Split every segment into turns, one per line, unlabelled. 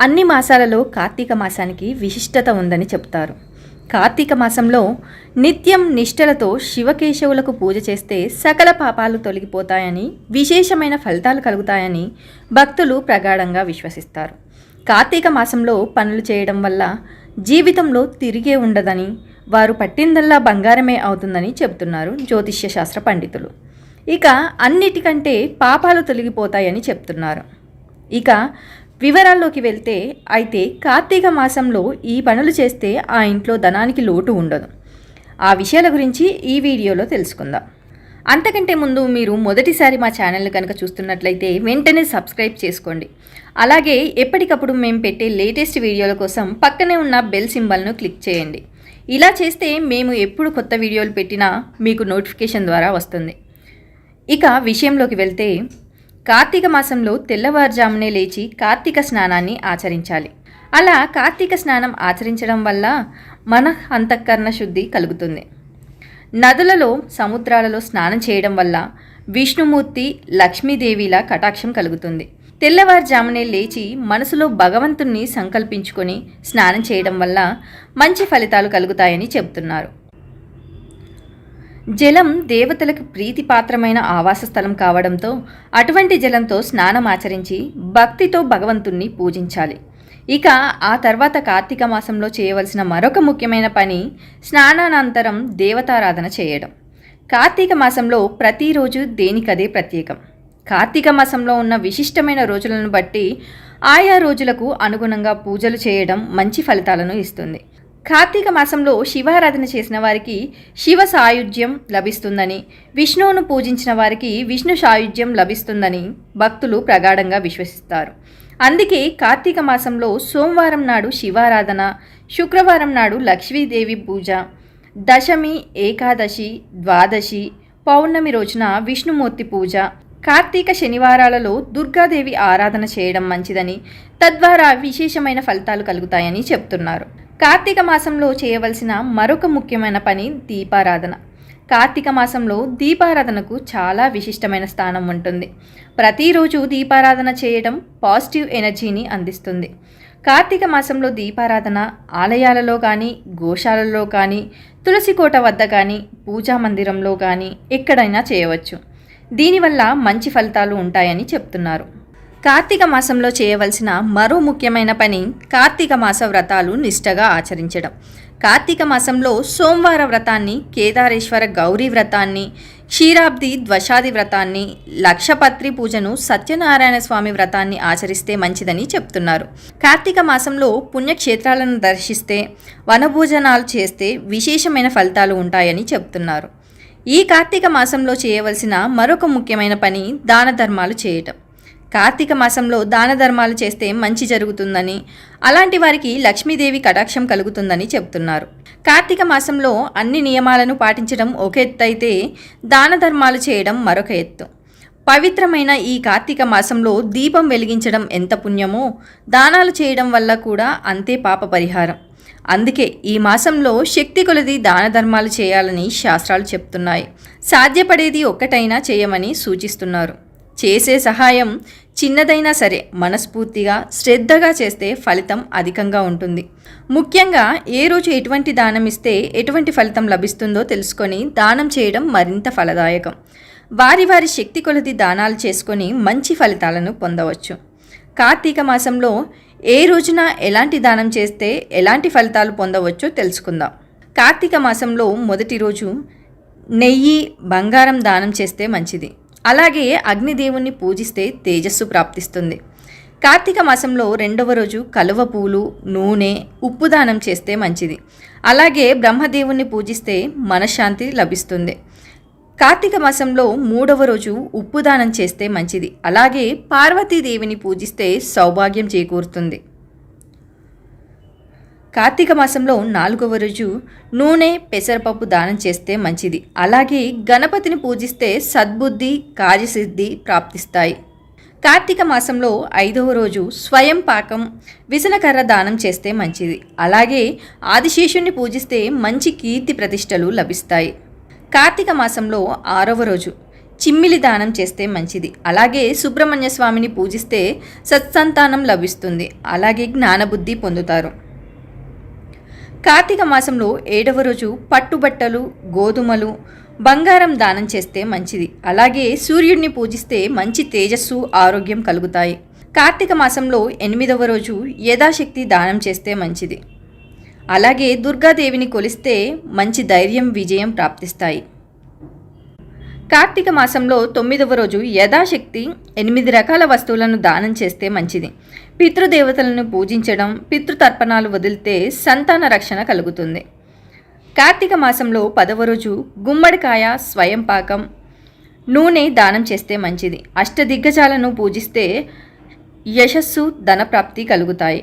అన్ని మాసాలలో కార్తీక మాసానికి విశిష్టత ఉందని చెప్తారు. కార్తీక మాసంలో నిత్యం నిష్ఠలతో శివకేశవులకు పూజ చేస్తే సకల పాపాలు తొలగిపోతాయని విశేషమైన ఫలితాలు కలుగుతాయని భక్తులు ప్రగాఢంగా విశ్వసిస్తారు. కార్తీక మాసంలో పనులు చేయడం వల్ల జీవితంలో తిరిగే ఉండదని వారు పట్టిందల్లా బంగారమే అవుతుందని చెబుతున్నారు జ్యోతిష్య శాస్త్ర పండితులు. ఇక అన్నిటికంటే పాపాలు తొలగిపోతాయని చెప్తున్నారు. ఇక వివరాల్లోకి వెళ్తే అయితే కార్తీక మాసంలో ఈ పనులు చేస్తే ఆ ఇంట్లో ధనానికి లోటు ఉండదు. ఆ విషయాల గురించి ఈ వీడియోలో తెలుసుకుందాం. అంతకంటే ముందు మీరు మొదటిసారి మా ఛానల్ని కనుక చూస్తున్నట్లయితే వెంటనే సబ్స్క్రైబ్ చేసుకోండి. అలాగే ఎప్పటికప్పుడు మేము పెట్టే లేటెస్ట్ వీడియోల కోసం పక్కనే ఉన్న బెల్ సింబల్ను క్లిక్ చేయండి. ఇలా చేస్తే మేము ఎప్పుడు కొత్త వీడియోలు పెట్టినా మీకు నోటిఫికేషన్ ద్వారా వస్తుంది. ఇక విషయంలోకి వెళ్తే కార్తీక మాసంలో తెల్లవారుజామునే లేచి కార్తీక స్నానాన్ని ఆచరించాలి. అలా కార్తీక స్నానం ఆచరించడం వల్ల మన అంతఃకరణ శుద్ధి కలుగుతుంది. నదులలో సముద్రాలలో స్నానం చేయడం వల్ల విష్ణుమూర్తి లక్ష్మీదేవిలా కటాక్షం కలుగుతుంది. తెల్లవారుజామునే లేచి మనసులో భగవంతుణ్ణి సంకల్పించుకొని స్నానం చేయడం వల్ల మంచి ఫలితాలు కలుగుతాయని చెబుతున్నారు. జలం దేవతలకు ప్రీతిపాత్రమైన ఆవాస స్థలం కావడంతో అటువంటి జలంతో స్నానం ఆచరించి భక్తితో భగవంతుణ్ణి పూజించాలి. ఇక ఆ తర్వాత కార్తీక మాసంలో చేయవలసిన మరొక ముఖ్యమైన పని స్నానానంతరం దేవతారాధన చేయడం. కార్తీక మాసంలో ప్రతిరోజు దేనికదే ప్రత్యేకం. కార్తీక మాసంలో ఉన్న విశిష్టమైన రోజులను బట్టి ఆయా రోజులకు అనుగుణంగా పూజలు చేయడం మంచి ఫలితాలను ఇస్తుంది. కార్తీక మాసంలో శివారాధన చేసిన వారికి శివ సాయుధ్యం లభిస్తుందని విష్ణువును పూజించిన వారికి విష్ణు సాయుధ్యం లభిస్తుందని భక్తులు ప్రగాఢంగా విశ్వసిస్తారు. అందుకే కార్తీక మాసంలో సోమవారం నాడు శివారాధన శుక్రవారం నాడు లక్ష్మీదేవి పూజ దశమి ఏకాదశి ద్వాదశి పౌర్ణమి రోజున విష్ణుమూర్తి పూజ కార్తీక శనివారాలలో దుర్గాదేవి ఆరాధన చేయడం మంచిదని తద్వారా విశేషమైన ఫలితాలు కలుగుతాయని చెప్తున్నారు. కార్తీక మాసంలో చేయవలసిన మరొక ముఖ్యమైన పని దీపారాధన. కార్తీక మాసంలో దీపారాధనకు చాలా విశిష్టమైన స్థానం ఉంటుంది. ప్రతిరోజు దీపారాధన చేయడం పాజిటివ్ ఎనర్జీని అందిస్తుంది. కార్తీక మాసంలో దీపారాధన ఆలయాలలో కానీ గోశాలలో కానీ తులసికోట వద్ద కానీ పూజా మందిరంలో కానీ ఎక్కడైనా చేయవచ్చు. దీనివల్ల మంచి ఫలితాలు ఉంటాయని చెప్తున్నారు. కార్తీక మాసంలో చేయవలసిన మరో ముఖ్యమైన పని కార్తీక మాస వ్రతాలు నిష్టగా ఆచరించడం. కార్తీక మాసంలో సోమవార వ్రతాన్ని కేదారేశ్వర గౌరీ వ్రతాన్ని క్షీరాబ్ది ద్వశాది వ్రతాన్ని లక్షపత్రి పూజను సత్యనారాయణ స్వామి వ్రతాన్ని ఆచరిస్తే మంచిదని చెప్తున్నారు. కార్తీక మాసంలో పుణ్యక్షేత్రాలను దర్శిస్తే వనభోజనాలు చేస్తే విశేషమైన ఫలితాలు ఉంటాయని చెప్తున్నారు. ఈ కార్తీక మాసంలో చేయవలసిన మరొక ముఖ్యమైన పని దాన ధర్మాలు చేయటం. కార్తీక మాసంలో దాన ధర్మాలు చేస్తే మంచి జరుగుతుందని అలాంటి వారికి లక్ష్మీదేవి కటాక్షం కలుగుతుందని చెప్తున్నారు కార్తీక మాసంలో అన్ని నియమాలను పాటించడం ఒక ఎత్తు అయితే దాన ధర్మాలు చేయడం మరొక ఎత్తు. పవిత్రమైన ఈ కార్తీక మాసంలో దీపం వెలిగించడం ఎంత పుణ్యమో దానాలు చేయడం వల్ల కూడా అంతే పాప పరిహారం. అందుకే ఈ మాసంలో శక్తి కొలది దాన ధర్మాలు చేయాలని శాస్త్రాలు చెప్తున్నాయి. సాధ్యపడేది ఒక్కటైనా చేయమని సూచిస్తున్నారు. చేసే సహాయం చిన్నదైనా సరే మనస్ఫూర్తిగా శ్రద్ధగా చేస్తే ఫలితం అధికంగా ఉంటుంది. ముఖ్యంగా ఏ రోజు ఎటువంటి దానం ఇస్తే ఎటువంటి ఫలితం లభిస్తుందో తెలుసుకొని దానం చేయడం మరింత ఫలదాయకం. వారి వారి శక్తి కొలది దానాలు చేసుకొని మంచి ఫలితాలను పొందవచ్చు. కార్తీక మాసంలో ఏ రోజున ఎలాంటి దానం చేస్తే ఎలాంటి ఫలితాలు పొందవచ్చో తెలుసుకుందాం. కార్తీక మాసంలో మొదటి రోజు నెయ్యి బంగారం దానం చేస్తే మంచిది. అలాగే అగ్నిదేవుణ్ణి పూజిస్తే తేజస్సు ప్రాప్తిస్తుంది. కార్తీక మాసంలో రెండవ రోజు కలువ పూలు నూనె ఉప్పు దానం చేస్తే మంచిది. అలాగే బ్రహ్మదేవుణ్ణి పూజిస్తే మనశ్శాంతి లభిస్తుంది. కార్తీక మాసంలో మూడవ రోజు ఉప్పు దానం చేస్తే మంచిది. అలాగే పార్వతీదేవిని పూజిస్తే సౌభాగ్యం చేకూరుతుంది. కార్తీక మాసంలో నాలుగవ రోజు నూనె పెసరపప్పు దానం చేస్తే మంచిది. అలాగే గణపతిని పూజిస్తే సద్బుద్ధి కార్యసిద్ధి ప్రాప్తిస్తాయి. కార్తీక మాసంలో ఐదవ రోజు స్వయం పాకం విసనకర్ర దానం చేస్తే మంచిది. అలాగే ఆదిశేషుణ్ణి పూజిస్తే మంచి కీర్తి ప్రతిష్టలు లభిస్తాయి. కార్తీక మాసంలో ఆరవ రోజు చిమ్మిలి దానం చేస్తే మంచిది. అలాగే సుబ్రహ్మణ్య స్వామిని పూజిస్తే సత్సంతానం లభిస్తుంది. అలాగే జ్ఞానబుద్ధి పొందుతారు. కార్తీక మాసంలో ఏడవ రోజు పట్టుబట్టలు గోధుమలు బంగారం దానం చేస్తే మంచిది. అలాగే సూర్యుడిని పూజిస్తే మంచి తేజస్సు ఆరోగ్యం కలుగుతాయి. కార్తీక మాసంలో ఎనిమిదవ రోజు యథాశక్తి దానం చేస్తే మంచిది. అలాగే దుర్గాదేవిని కొలిస్తే మంచి ధైర్యం విజయం ప్రాప్తిస్తాయి. కార్తీక మాసంలో తొమ్మిదవ రోజు యథాశక్తి ఎనిమిది రకాల వస్తువులను దానం చేస్తే మంచిది. పితృదేవతలను పూజించడం పితృతర్పణాలు వదిలితే సంతాన రక్షణ కలుగుతుంది. కార్తీక మాసంలో పదవ రోజు గుమ్మడికాయ స్వయం పాకం నూనె దానం చేస్తే మంచిది. అష్టదిగ్గజాలను పూజిస్తే యశస్సు ధనప్రాప్తి కలుగుతాయి.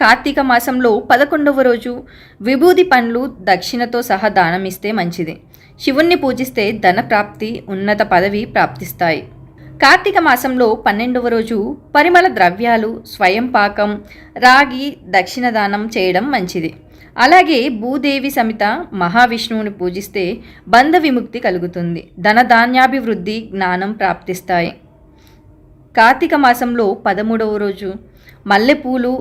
కార్తీక మాసంలో పదకొండవ రోజు విభూది పండ్లు దక్షిణతో సహా దానం ఇస్తే మంచిది. శివుణ్ణి పూజిస్తే ధనప్రాప్తి ఉన్నత పదవి ప్రాప్తిస్తాయి. కార్తీక మాసంలో పన్నెండవ రోజు పరిమళ ద్రవ్యాలు స్వయం పాకం రాగి దక్షిణ దానం చేయడం మంచిది. అలాగే భూదేవి సమిత మహావిష్ణువుని పూజిస్తే బంధ విముక్తి కలుగుతుంది. ధనధాన్యాభివృద్ధి జ్ఞానం ప్రాప్తిస్తాయి. కార్తీక మాసంలో పదమూడవ రోజు మల్లెపూలు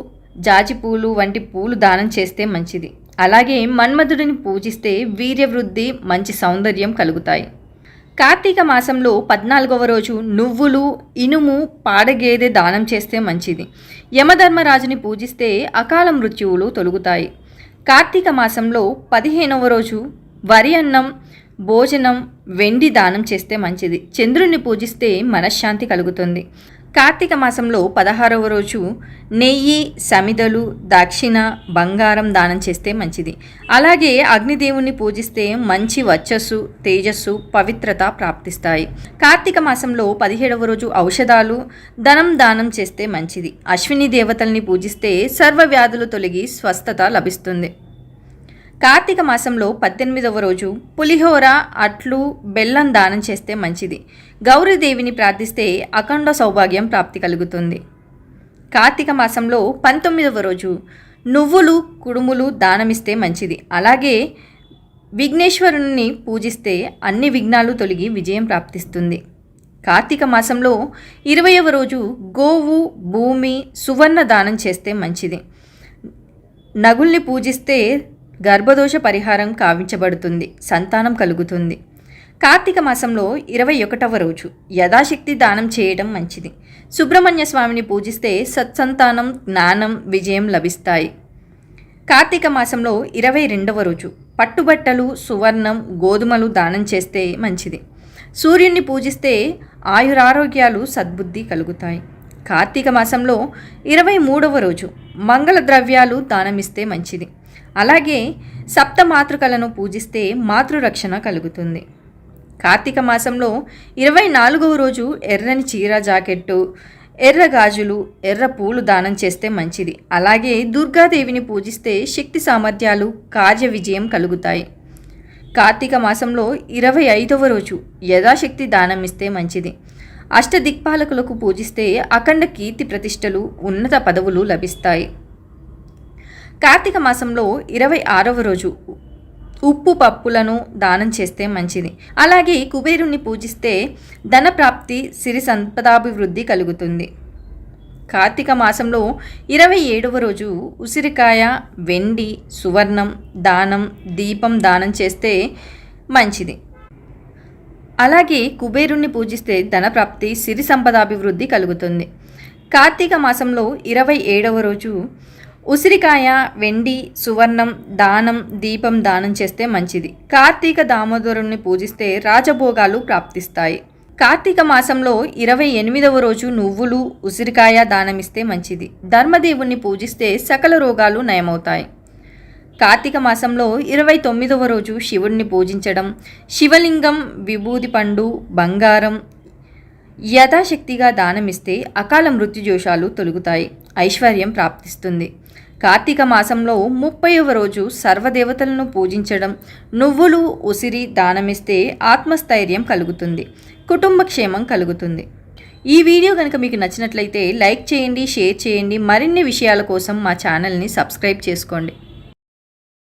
జాజిపూలు వంటి పూలు దానం చేస్తే మంచిది. అలాగే మన్మధుడిని పూజిస్తే వీర్యవృద్ధి మంచి సౌందర్యం కలుగుతాయి. కార్తీక మాసంలో పద్నాలుగవ రోజు నువ్వులు ఇనుము పాడగేదె దానం చేస్తే మంచిది. యమధర్మరాజుని పూజిస్తే అకాల మృత్యువులు తొలుగుతాయి. కార్తీక మాసంలో పదిహేనవ రోజు వరి అన్నం భోజనం వెండి దానం చేస్తే మంచిది. చంద్రుణ్ణి పూజిస్తే మనశ్శాంతి కలుగుతుంది. కార్తీక మాసంలో పదహారవ రోజు నెయ్యి సమిదలు దక్షిణ బంగారం దానం చేస్తే మంచిది. అలాగే అగ్నిదేవుణ్ణి పూజిస్తే మంచి వచ్చస్సు తేజస్సు పవిత్రత ప్రాప్తిస్తాయి. కార్తీక మాసంలో పదిహేడవ రోజు ఔషధాలు ధనం దానం చేస్తే మంచిది. అశ్విని దేవతల్ని పూజిస్తే సర్వ వ్యాధులు తొలగి స్వస్థత లభిస్తుంది. కార్తీక మాసంలో పద్దెనిమిదవ రోజు పులిహోర అట్లు బెల్లం దానం చేస్తే మంచిది. గౌరీదేవిని ప్రార్థిస్తే అఖండ సౌభాగ్యం ప్రాప్తి కలుగుతుంది. కార్తీక మాసంలో పంతొమ్మిదవ రోజు నువ్వులు కుడుములు దానమిస్తే మంచిది. అలాగే విఘ్నేశ్వరుని పూజిస్తే అన్ని విఘ్నాలు తొలగి విజయం ప్రాప్తిస్తుంది. కార్తీక మాసంలో ఇరవయవ రోజు గోవు భూమి సువర్ణ దానం చేస్తే మంచిది. నగుల్ని పూజిస్తే గర్భదోష పరిహారం కావించబడుతుంది సంతానం కలుగుతుంది. కార్తీక మాసంలో ఇరవై ఒకటవ రోజు యథాశక్తి దానం చేయడం మంచిది. సుబ్రహ్మణ్య స్వామిని పూజిస్తే సత్సంతానం జ్ఞానం విజయం లభిస్తాయి. కార్తీక మాసంలో ఇరవై రెండవ రోజు పట్టుబట్టలు సువర్ణం గోధుమలు దానం చేస్తే మంచిది. సూర్యుని పూజిస్తే ఆయురారోగ్యాలు సద్బుద్ధి కలుగుతాయి. కార్తీక మాసంలో ఇరవై మూడవ రోజు మంగళ ద్రవ్యాలు దానమిస్తే మంచిది. అలాగే సప్త మాతృకలను పూజిస్తే మాతృరక్షణ కలుగుతుంది. కార్తీక మాసంలో ఇరవై నాలుగవ రోజు ఎర్రని చీర జాకెట్టు ఎర్ర గాజులు ఎర్ర పూలు దానం చేస్తే మంచిది. అలాగే దుర్గాదేవిని పూజిస్తే శక్తి సామర్థ్యాలు కార్య విజయం కలుగుతాయి. కార్తీక మాసంలో ఇరవై ఐదవ రోజు యథాశక్తి దానం ఇస్తే మంచిది. అష్టదిక్పాలకులకు పూజిస్తే అఖండ కీర్తి ప్రతిష్టలు ఉన్నత పదవులు లభిస్తాయి. కార్తీక మాసంలో ఇరవై ఆరవ రోజు ఉప్పు పప్పులను దానం చేస్తే మంచిది. అలాగే కుబేరుణ్ణి పూజిస్తే ధనప్రాప్తి సిరి సంపదాభివృద్ధి కలుగుతుంది. కార్తీక మాసంలో ఇరవై ఏడవ రోజు ఉసిరికాయ వెండి సువర్ణం దానం దీపం దానం చేస్తే మంచిది. అలాగే కుబేరుణ్ణి పూజిస్తే ధనప్రాప్తి సిరి సంపదాభివృద్ధి కలుగుతుంది. కార్తీక మాసంలో ఇరవై ఏడవ రోజు ఉసిరికాయ వెండి సువర్ణం దానం దీపం దానం చేస్తే మంచిది. కార్తీక దామోదరుణ్ణి పూజిస్తే రాజభోగాలు ప్రాప్తిస్తాయి. కార్తీక మాసంలో ఇరవై ఎనిమిదవ రోజు నువ్వులు ఉసిరికాయ దానమిస్తే మంచిది. ధర్మదేవుణ్ణి పూజిస్తే సకల రోగాలు నయమవుతాయి. కార్తీక మాసంలో ఇరవై తొమ్మిదవ రోజు శివుణ్ణి పూజించడం శివలింగం విభూది పండు బంగారం యథాశక్తిగా దానమిస్తే అకాల మృత్యుజోషాలు తొలుగుతాయి. ఐశ్వర్యం ప్రాప్తిస్తుంది. కార్తీక మాసంలో ముప్పైవ రోజు సర్వదేవతలను పూజించడం నువ్వులు ఉసిరి దానమిస్తే ఆత్మస్థైర్యం కలుగుతుంది కుటుంబ క్షేమం కలుగుతుంది. ఈ వీడియో కనుక మీకు నచ్చినట్లయితే లైక్ చేయండి షేర్ చేయండి మరిన్ని విషయాల కోసం మా ఛానల్ని సబ్స్క్రైబ్ చేసుకోండి.